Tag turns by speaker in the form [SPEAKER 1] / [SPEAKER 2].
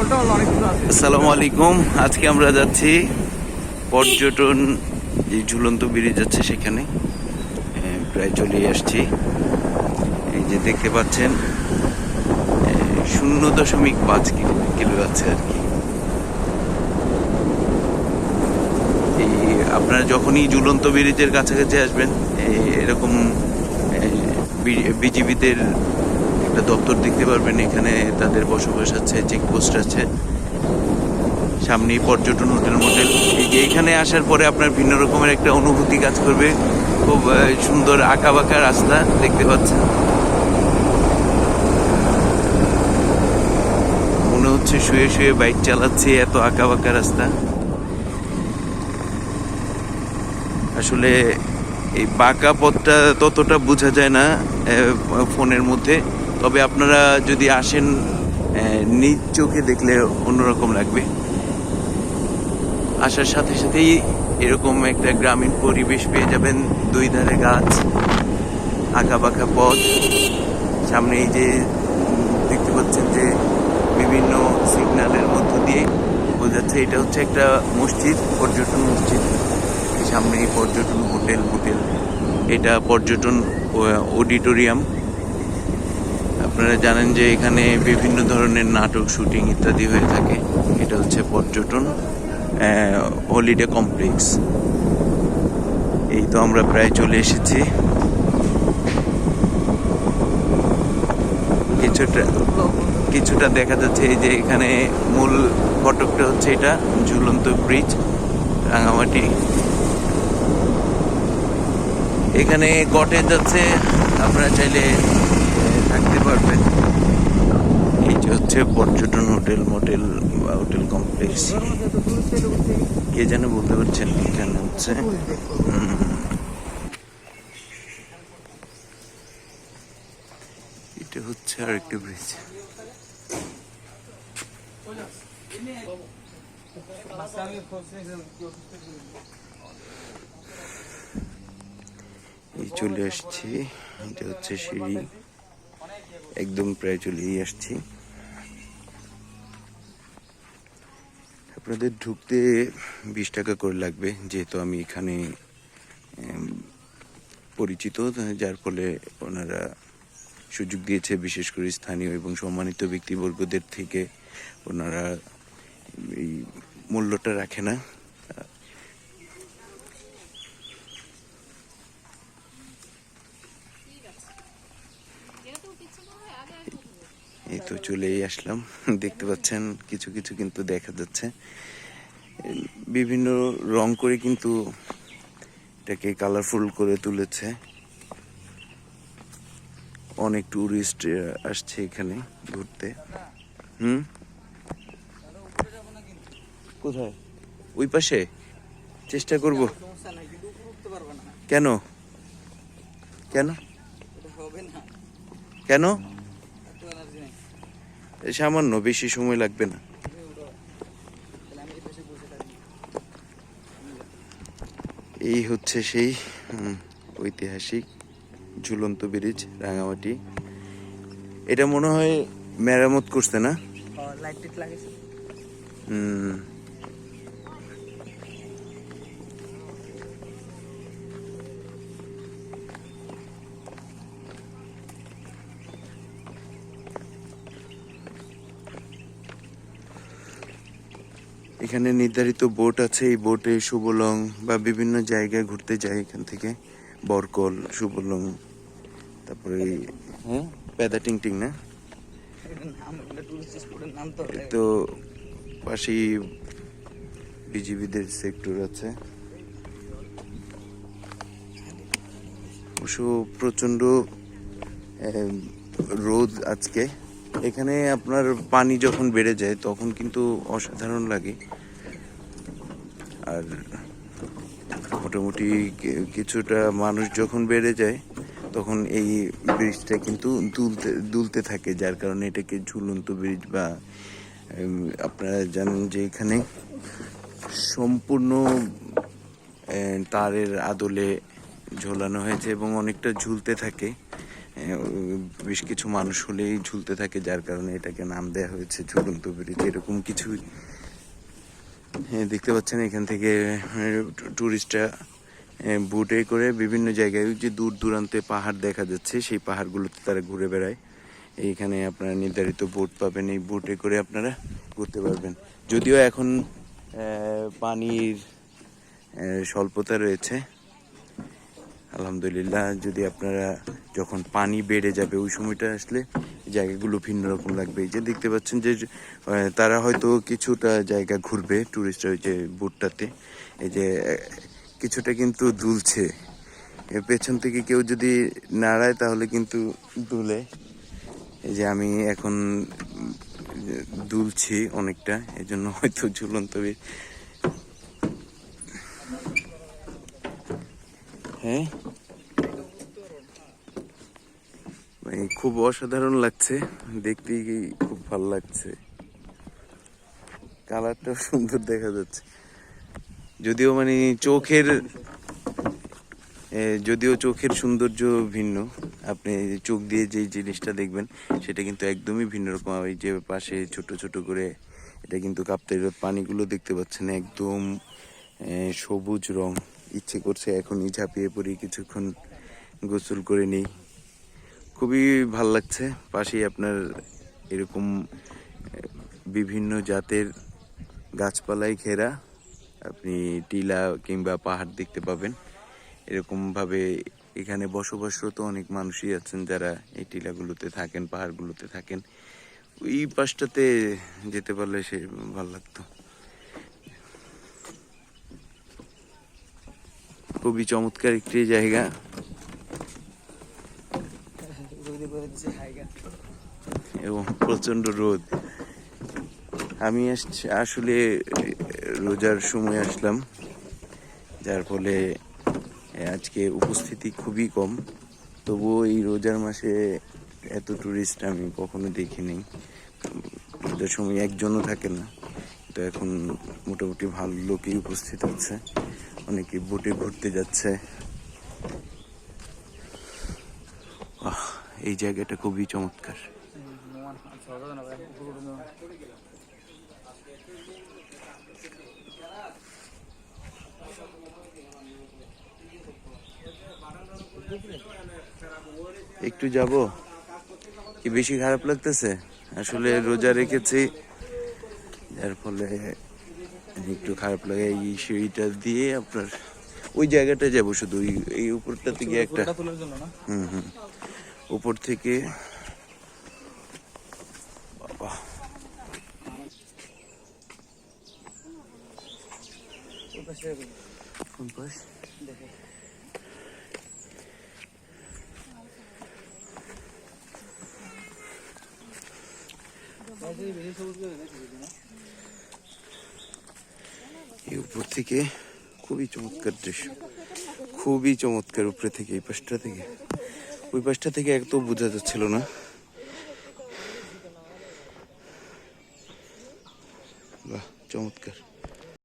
[SPEAKER 1] আসসালামু আলাইকুম। আজকে আমরা যাচ্ছি পর্যটন, যে ঝুলন্ত ব্রিজ আছে সেখানে। প্রায় চলে আসছি। এই যে দেখতে পাচ্ছেন শূন্য দশমিক পাঁচ কিলো কিলো আছে আর কি। এই, আপনারা যখনই ঝুলন্ত ব্রিজের কাছাকাছি আসবেন এরকম বিজিবিদের একটা দপ্তর দেখতে পারবেন, এখানে তাদের বসবাস আছে, চেকপোস্ট আছে। সামনেই পর্যটন হোটেল, মোটেল। এই যে এখানে আসার পরে আপনার ভিন্ন রকমের একটা অনুভূতি কাজ করবে। খুব সুন্দর আঁকা বাঁকা রাস্তা দেখতে পাচ্ছেন। মনে হচ্ছে শুয়ে শুয়ে বাইক চালাচ্ছে এত আঁকা বাঁকা রাস্তা। আসলে এই বাঁকা পথটা ততটা বোঝা যায় না ফোনের মধ্যে। তবে আপনারা যদি আসেন নিজ চোখে দেখলে অন্যরকম লাগবে। আসার সাথে সাথেই এরকম একটা গ্রামীণ পরিবেশ পেয়ে যাবেন, দুই ধারে গাছ বাঁকা পথ। সামনে এই যে, দেখতে পাচ্ছেন যে, বিভিন্ন সিগন্যালের মধ্য দিয়ে বোঝাচ্ছে এটা হচ্ছে একটা মসজিদ, পর্যটন মসজিদ। এই সামনে এই পর্যটন হোটেল হোটেল এটা পর্যটন অডিটোরিয়াম। আপনারা জানেন যে এখানে বিভিন্ন ধরনের নাটক, শুটিং ইত্যাদি হয়ে থাকে। এটা হচ্ছে পর্যটন হলিডে কমপ্লেক্স এই তো আমরা প্রায় চলে এসেছি। কিছুটা কিছুটা দেখা যাচ্ছে এই যে এখানে মূল ফটকটা হচ্ছে এটা, ঝুলন্ত ব্রিজ রাঙামাটি। এখানে কটেজ আছে আপনারা চাইলে থাকতে পারবেন এই যে হচ্ছে পর্যটন হোটেল, মোটেল বা হোটেল কমপ্লেক্স। কে যেন বলতে পারছেন এখানে হচ্ছে। এটা হচ্ছে আর একটা ব্রিজ এই চলে আসছি। এটা হচ্ছে সিঁড়ি। একদম প্রায় চলেই আসছি। আপনাদের ঢুকতে বিশ টাকা করে লাগবে, যেহেতু আমি এখানে পরিচিত, যার ফলে ওনারা সুযোগ দিয়েছে, বিশেষ করে স্থানীয় এবং সম্মানিত ব্যক্তিবর্গদের থেকে। ওনারা এই মূল্যটা রাখে না। এই তো চলেই আসলাম। দেখতে পাচ্ছেন, কিছু কিছু কিন্তু দেখা যাচ্ছে। বিভিন্ন রং করে কিন্তু এটাকে কালারফুল করে তুলেছে। অনেক টুরিস্ট আসছে এখানে ঘুরতে। হুম? কোথায়? ওই পাশে? চেষ্টা করব। কেন? কেন? কেন
[SPEAKER 2] এত এনার্জি নেই
[SPEAKER 1] এ সামান্য বেশি সময় লাগবে না।
[SPEAKER 2] এই
[SPEAKER 1] হচ্ছে সেই ঐতিহাসিক ঝুলন্ত ব্রিজ রাঙামাটি। এটা মনে হয় মেরামত করছে না? হুম এখানে নির্ধারিত বোট আছে। এই বোটে সুবলং বা বিভিন্ন জায়গায় ঘুরতে যায় এখান থেকে। বরকল, সুবলং, তারপরে হ্যাঁ পেদা টিং টিং না?
[SPEAKER 2] তো
[SPEAKER 1] পাশেই বিজিবিদের সেক্টর আছে। অবশ্য প্রচণ্ড রোদ আজকে। এখানে আপনার পানি যখন বেড়ে যায়, তখন কিন্তু অসাধারণ লাগে। আর মোটামুটি কিছুটা মানুষ যখন বেড়ে যায়, তখন এই ব্রিজটা কিন্তু দুলতে দুলতে থাকে, যার কারণে এটাকে ঝুলন্ত ব্রিজ বা আপনারা জানেন যে এখানে সম্পূর্ণ তারের আদলে ঝোলানো হয়েছে এবং অনেকটা ঝুলতে থাকে। বেশ কিছু মানুষ হলেই ঝুলতে থাকে যার কারণে এটাকে নাম দেওয়া হয়েছে ঝুলন্ত ব্রিজ এরকম কিছু হ্যাঁ, দেখতে পাচ্ছেন এখান থেকে টুরিস্টরা বুটে করে বিভিন্ন জায়গায় যে দূর দূরান্তে পাহাড় দেখা যাচ্ছে সেই পাহাড়গুলোতে তারা ঘুরে বেড়ায়। এইখানে আপনারা নির্ধারিত বোট পাবেন এই বোটে করে আপনারা ঘুরতে পারবেন। যদিও এখন পানির স্বল্পতা রয়েছে। আলহামদুলিল্লাহ যদি আপনারা যখন পানি বেড়ে যাবে, ওই সময়টা আসলে জায়গাগুলো ভিন্ন রকম লাগবে। এই যে দেখতে পাচ্ছেন যে তারা হয়তো কিছুটা জায়গা ঘুরবে টুরিস্টরা ওই যে বুটটাতে এই যে কিছুটা কিন্তু দুলছে। এর পেছন থেকে কেউ যদি নাড়ায়, তাহলে কিন্তু দুলে। এই যে আমি এখন দুলছি অনেকটা এই জন্য হয়তো ঝুলন্ত হ্যাঁ? খুব অসাধারণ লাগছে। দেখতে খুব ভালো লাগছে। কালারটাও সুন্দর দেখা যাচ্ছে। যদিও মানে চোখের যদিও চোখের সৌন্দর্য ভিন্ন। আপনি চোখ দিয়ে যে জিনিসটা দেখবেন, সেটা কিন্তু একদমই ভিন্ন রকম। এই যে পাশে ছোট ছোট করে এটা কিন্তু কাপ্তাই পানিগুলো দেখতে পাচ্ছেন একদম সবুজ রং। ইচ্ছে করছে এখনই ঝাঁপিয়ে পড়ি, কিছুক্ষণ গোসল করে নিই। খুবই ভালো লাগছে। পাশেই আপনার এরকম বিভিন্ন জাতের গাছপালায় ঘেরা। আপনি টিলা কিংবা পাহাড় দেখতে পাবেন। এরকমভাবে এখানে বসবাসরত অনেক মানুষই আছেন যারা এই টিলাগুলোতে থাকেন, পাহাড়গুলোতে থাকেন। ওই পাশটাতে যেতে পারলে সে ভালো লাগতো। খুবই চমৎকার একটি জায়গা
[SPEAKER 2] রোদে করে দিচ্ছে হাইগা
[SPEAKER 1] এবং প্রচণ্ড রোদ। আমি আস- আসলে রোজার সময় আসলাম, যার ফলে আজকে উপস্থিতি খুবই কম। তবুও এই রোজার মাসে এত টুরিস্ট আমি কখনো দেখিনি। রোজার সময় একজনও থাকে না। তো এখন মোটামুটি ভালো লোকই উপস্থিত আছে অনেকে বোটে ঘুরতে যাচ্ছে। এই জায়গাটা খুবই চমৎকার। একটু যাব? কি বেশি খারাপ লাগতেছে? আসলে রোজা রেখেছি যার ফলে একটু খারাপ লাগে এই সিঁড়িটা দিয়ে আপনার ওই জায়গাটা যাব শুধু এই উপরটাতে গিয়ে একটা হুম হুম। উপর থেকে। বাবা। এই উপর থেকে খুবই চমৎকার দৃশ্য। খুবই চমৎকার উপরে থেকে, এই পাশটা থেকে। ওই পাশটা থেকে একদম বোঝা যাচ্ছিল না। বাহ চমৎকার।